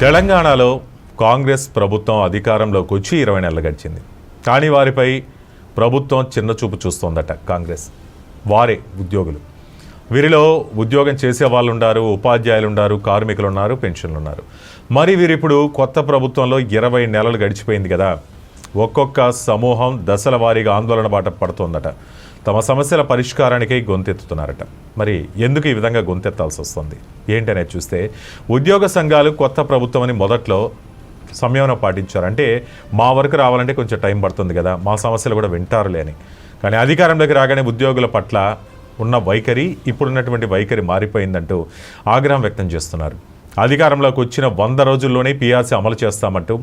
తెలంగాణలో కాంగ్రెస్ ప్రభుత్వం అధికారంలోకి వచ్చి ఇరవై నెలలు గడిచింది. కానీ వారిపై ప్రభుత్వం చిన్న చూపు చూస్తోందట కాంగ్రెస్. వారే ఉద్యోగులు. వీరిలో ఉద్యోగం చేసే వాళ్ళు ఉన్నారు ఉపాధ్యాయులు ఉన్నారు కార్మికులు ఉన్నారు పెన్షన్లు ఉన్నారు మరి వీరిప్పుడు కొత్త ప్రభుత్వంలో ఇరవై నెలలు గడిచిపోయింది కదా. ఒక్కొక్క సమూహం దశల వారీగా ఆందోళన బాట పడుతోందట. తమ సమస్యల పరిష్కారానికై గొంతెత్తుతున్నారట. మరి ఎందుకు ఈ విధంగా గొంతెత్తాల్సి వస్తుంది? ఏంటనేది చూస్తే ఉద్యోగ సంఘాలు కొత్త ప్రభుత్వం అని మొదట్లో సంయమనం పాటించారు. అంటే మా వరకు రావాలంటే కొంచెం టైం పడుతుంది కదా మా సమస్యలు కూడా వింటారులే అని. కానీ అధికారంలోకి రాగానే ఉద్యోగుల పట్ల ఉన్న వైఖరి ఇప్పుడున్నటువంటి వైఖరి మారిపోయిందంటూ ఆగ్రహం వ్యక్తం చేస్తున్నారు. అధికారంలోకి వచ్చిన వంద రోజుల్లోనే పీఆర్సీ అమలు చేస్తామంటూ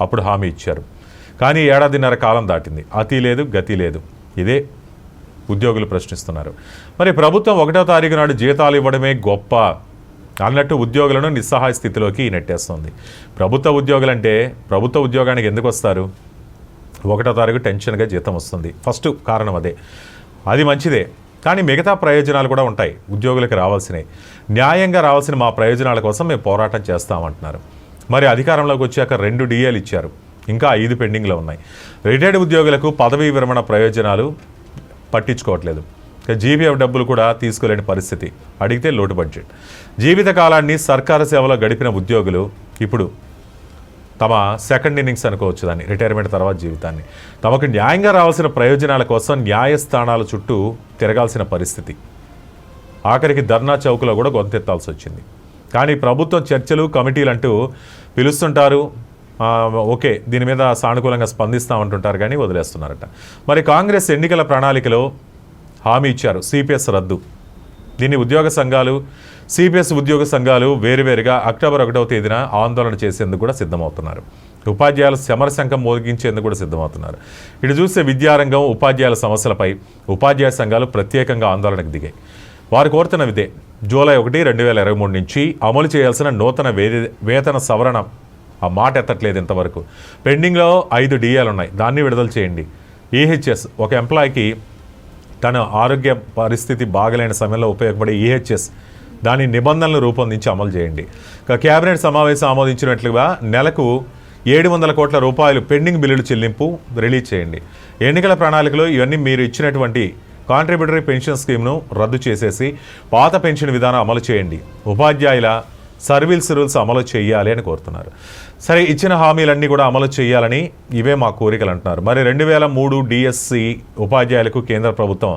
అప్పుడు హామీ ఇచ్చారు. కానీ ఏడాదిన్నర కాలం దాటింది. అతి లేదు గతి లేదు. ఇదే ఉద్యోగులు ప్రశ్నిస్తున్నారు. మరి ప్రభుత్వం ఒకటో తారీఖు నాడు జీతాలు ఇవ్వడమే గొప్ప అన్నట్టు ఉద్యోగులను నిస్సహాయ స్థితిలోకి నెట్టేస్తుంది. ప్రభుత్వ ఉద్యోగులంటే ప్రభుత్వ ఉద్యోగానికి ఎందుకు వస్తారు? ఒకటో తారీఖు టెన్షన్గా జీతం వస్తుంది. ఫస్ట్ కారణం అదే. అది మంచిదే. కానీ మిగతా ప్రయోజనాలు కూడా ఉంటాయి. ఉద్యోగులకు రావాల్సినవి. న్యాయంగా రావాల్సిన మా ప్రయోజనాల కోసం మేము పోరాటం చేస్తామంటున్నారు. మరి అధికారంలోకి వచ్చాక రెండు డిఏలు ఇచ్చారు. ఇంకా ఐదు పెండింగ్లో ఉన్నాయి. రిటైర్డ్ ఉద్యోగులకు పదవీ విరమణ ప్రయోజనాలు పట్టించుకోవట్లేదు. జీబీఎఫ్ డబ్బులు కూడా తీసుకోలేని పరిస్థితి. అడిగితే లోటు బడ్జెట్. జీవిత కాలాన్ని సర్కారు సేవలో గడిపిన ఉద్యోగులు ఇప్పుడు తమ సెకండ్ ఇన్నింగ్స్ అనుకోవచ్చు దాన్ని రిటైర్మెంట్ తర్వాత జీవితాన్ని. తమకు న్యాయంగా రావాల్సిన ప్రయోజనాల కోసం న్యాయస్థానాల చుట్టూ తిరగాల్సిన పరిస్థితి. ఆఖరికి ధర్నా చౌక్లో కూడా గొంతెత్తాల్సి వచ్చింది కానీ ప్రభుత్వం చర్చలు కమిటీలు అంటూ పిలుస్తుంటారు ఓకే దీని మీద సానుకూలంగా స్పందిస్తామంటుంటారు కానీ వదిలేస్తున్నారట. మరి కాంగ్రెస్ ఎన్నికల ప్రణాళికలో హామీ ఇచ్చారు సిపిఎస్ రద్దు. దీన్ని ఉద్యోగ సంఘాలు సిపిఎస్ ఉద్యోగ సంఘాలు వేరువేరుగా అక్టోబర్ ఒకటవ తేదీన ఆందోళన చేసేందుకు కూడా సిద్ధమవుతున్నారు. ఉపాధ్యాయుల సమరశంఖం మోగించేందుకు కూడా సిద్ధమవుతున్నారు. ఇటు చూస్తే విద్యారంగం ఉపాధ్యాయుల సమస్యలపై ఉపాధ్యాయ సంఘాలు ప్రత్యేకంగా ఆందోళనకు దిగాయి. వారు కోరుతున్న విదే జూలై ఒకటి రెండు వేల ఇరవై మూడు నుంచి అమలు చేయాల్సిన నూతన వేది వేతన సవరణ ఆ మాట ఎత్తట్లేదు ఇంతవరకు. పెండింగ్లో ఐదు డిఏలు ఉన్నాయి. దాన్ని విడుదల చేయండి. ఈహెచ్ఎస్ ఒక ఎంప్లాయీకి తన ఆరోగ్య పరిస్థితి బాగలేని సమయంలో ఉపయోగపడే ఈహెచ్ఎస్ దాని నిబంధనలు రూపొందించి అమలు చేయండి. ఇక కేబినెట్ సమావేశం ఆమోదించినట్లుగా నెలకు ఏడు వందల కోట్ల రూపాయలు పెండింగ్ బిల్లులు చెల్లింపు రిలీజ్ చేయండి. ఎన్నికల ప్రణాళికలో ఇవన్నీ మీరు ఇచ్చినటువంటి కాంట్రిబ్యూటరీ పెన్షన్ స్కీమ్ను రద్దు చేసేసి పాత పెన్షన్ విధానం అమలు చేయండి. ఉపాధ్యాయుల సర్వీస్ రూల్స్ అమలు చేయాలి అని కోరుతున్నారు. సరే ఇచ్చిన హామీలన్నీ కూడా అమలు చేయాలని ఇవే మా కోరికలు అంటున్నారు. మరి రెండు వేల మూడు డిఎస్సి ఉపాధ్యాయులకు కేంద్ర ప్రభుత్వం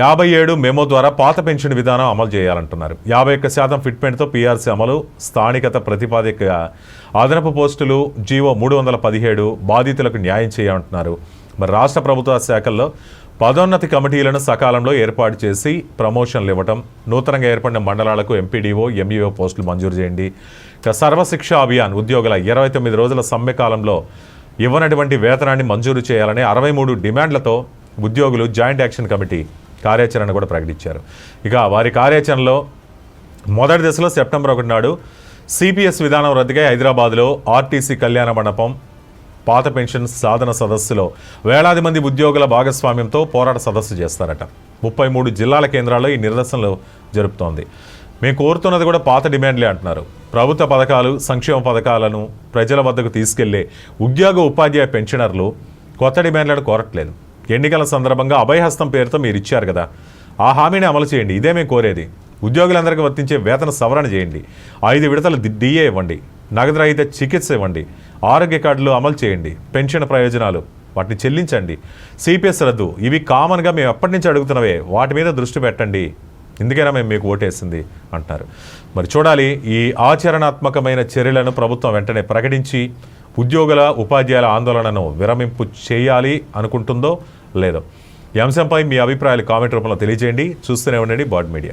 యాభై ఏడు మెమో ద్వారా పాత పెన్షన్ విధానం అమలు చేయాలంటున్నారు. యాభై ఒక్క శాతం ఫిట్మెంట్తో పీఆర్సీ అమలు స్థానికత ప్రతిపాదిక అదనపు పోస్టులు జీవో మూడు వందల పదిహేడు బాధితులకు న్యాయం చేయాలంటున్నారు. మరి రాష్ట్ర ప్రభుత్వ శాఖల్లో పదోన్నతి కమిటీలను సకాలంలో ఏర్పాటు చేసి ప్రమోషన్లు ఇవ్వటం నూతనంగా ఏర్పడిన మండలాలకు ఎంపీడీఓ ఎంఈఓ పోస్టులు మంజూరు చేయండి. ఇక సర్వశిక్ష అభియాన్ ఉద్యోగుల ఇరవై తొమ్మిది రోజుల సమ్మె కాలంలో ఇవ్వనటువంటి వేతనాన్ని మంజూరు చేయాలని అరవై మూడు డిమాండ్లతో ఉద్యోగులు జాయింట్ యాక్షన్ కమిటీ కార్యాచరణ కూడా ప్రకటించారు. ఇక వారి కార్యాచరణలో మొదటి దశలో సెప్టెంబర్ ఒకటి నాడు సిపిఎస్ విధానం రద్దుగా హైదరాబాద్లో ఆర్టీసీ కళ్యాణ మండపం పాత పెన్షన్ సాధన సదస్సులో వేలాది మంది ఉద్యోగుల భాగస్వామ్యంతో పోరాట సదస్సు చేస్తారట. ముప్పై మూడు జిల్లాల కేంద్రాల్లో ఈ నిరసనలు జరుపుతోంది. మేము కోరుతున్నది కూడా పాత డిమాండ్లే అంటున్నారు. ప్రభుత్వ పథకాలు సంక్షేమ పథకాలను ప్రజల వద్దకు తీసుకెళ్ళే ఉద్యోగ ఉపాధ్యాయ పెన్షనర్లు కొత్త డిమాండ్లను కోరట్లేదు. ఎన్నికల సందర్భంగా అభయహస్తం పేరుతో మీరు ఇచ్చారు కదా. ఆ హామీని అమలు చేయండి. ఇదే మేము కోరేది. ఉద్యోగులందరికీ వర్తించే వేతన సవరణ చేయండి. ఐదు విడతల డిఏ ఇవ్వండి. నగదు రహిత చికిత్స ఇవ్వండి. ఆరోగ్య కార్డులు అమలు చేయండి. పెన్షన్ ప్రయోజనాలు. వాటిని చెల్లించండి. సిపిఎస్ రద్దు. ఇవి కామన్గా మేము ఎప్పటి నుంచి అడుగుతున్నవే. వాటి మీద దృష్టి పెట్టండి. ఎందుకైనా మేము మీకు ఓటేసింది అంటున్నారు. మరి చూడాలి ఈ ఆచరణాత్మకమైన చర్యలను ప్రభుత్వం వెంటనే ప్రకటించి ఉద్యోగుల ఉపాధ్యాయుల ఆందోళనను విరమింపు చేయాలి అనుకుంటుందో లేదో. ఈ అంశంపై మీ అభిప్రాయాలు కామెంట్ రూపంలో తెలియజేయండి. చూస్తూనే ఉండండి బాడ్ మీడియా.